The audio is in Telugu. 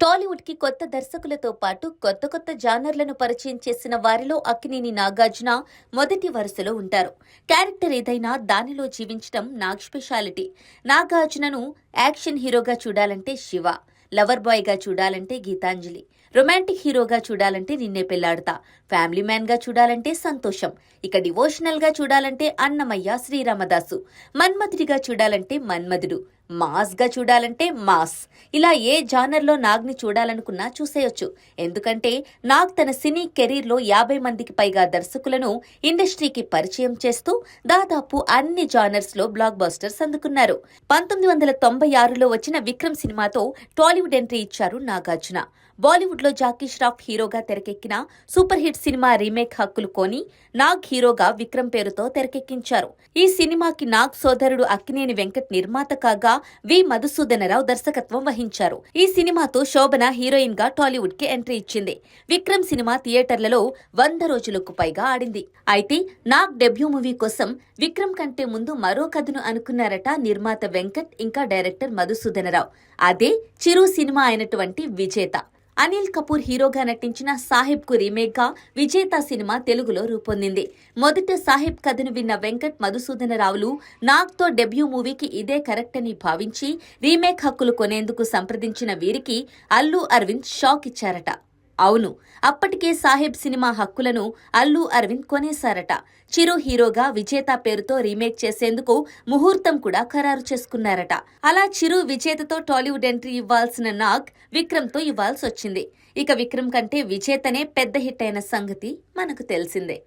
టాలీవుడ్కి కొత్త దర్శకులతో పాటు కొత్త కొత్త జానర్లను పరిచయం చేసిన వారిలో అక్కినేని నాగార్జున మొదటి వరుసలో ఉంటారు. క్యారెక్టర్ ఏదైనా దానిలో జీవించడం నాగ్ స్పెషాలిటీ నాగార్జునను యాక్షన్ హీరోగా చూడాలంటే శివ లవర్ బాయ్గా చూడాలంటే గీతాంజలి రొమాంటిక్ హీరోగా చూడాలంటే నిన్నే పెళ్ళాడతా ఫ్యామిలీ మ్యాన్గా చూడాలంటే సంతోషం ఇక డివోషనల్గా చూడాలంటే అన్నమయ్య శ్రీరామదాసు మన్మధుడిగా చూడాలంటే మన్మధుడు మాస్గా చూడాలంటే మాస్. ఇలా ఏ జానర్లో నాగ్ని చూడాలనుకున్నా చూసేయొచ్చు. ఎందుకంటే నాగ్ తన సినీ కెరీర్లో యాభై మందికి పైగా దర్శకులను ఇండస్ట్రీకి పరిచయం చేస్తూ దాదాపు అన్ని జానర్స్లో బ్లాక్ బస్టర్స్ అందుకున్నారు. పంతొమ్మిది వందల తొంభై ఆరులో వచ్చిన విక్రమ్ సినిమాతో టాలీవుడ్ ఎంట్రీ ఇచ్చారు నాగార్జున. బాలీవుడ్లో జాకీ ష్రాఫ్ హీరోగా తెరకెక్కిన సూపర్ హిట్ సినిమా రీమేక్ హక్కులు కొని నాగ్ హీరోగా విక్రమ్ పేరుతో తెరకెక్కించారు. ఈ సినిమాకి నాగ్ సోదరుడు అక్కినేని వెంకట్ నిర్మాత కాగా వి మధుసూదనరావు దర్శకత్వం వహించారు. ఈ సినిమాతో శోభన హీరోయిన్గా టాలీవుడ్కి ఎంట్రీ ఇచ్చింది. విక్రమ్ సినిమా థియేటర్లలో వంద రోజులకు పైగా ఆడింది. అయితే నాగ్ డెబ్యూ మూవీ కోసం విక్రమ్ కంటే ముందు మరో కథను అనుకున్నారట నిర్మాత వెంకట్ ఇంకా డైరెక్టర్ మధుసూదనరావు. అదే చిరు సినిమా అయినటువంటి విజేత. అనిల్ కపూర్ హీరోగా నటించిన సాహిబ్కు రీమేక్గా విజేత సినిమా తెలుగులో రూపొందింది. మొదట సాహిబ్ కథను విన్న వెంకట్ మధుసూదన రావులు నాగ్తో డెబ్యూ మూవీకి ఇదే కరెక్ట్ అని భావించి రీమేక్ హక్కులు కొనేందుకు సంప్రదించిన వీరికి అల్లు అరవింద్ షాక్ ఇచ్చారట. అవును. అప్పటికే సాహెబ్ సినిమా హక్కులను అల్లు అరవింద్ కొనేశారట. చిరు హీరోగా విజేత పేరుతో రీమేక్ చేసేందుకు ముహూర్తం కూడా ఖరారు చేసుకున్నారట. అలా చిరు విజేతతో టాలీవుడ్ ఎంట్రీ ఇవ్వాల్సిన నాగ్ విక్రమ్తో ఇవ్వాల్సి వచ్చింది ఇక విక్రమ్ కంటే విజేతనే పెద్ద హిట్ అయిన సంగతి మనకు తెలిసిందే.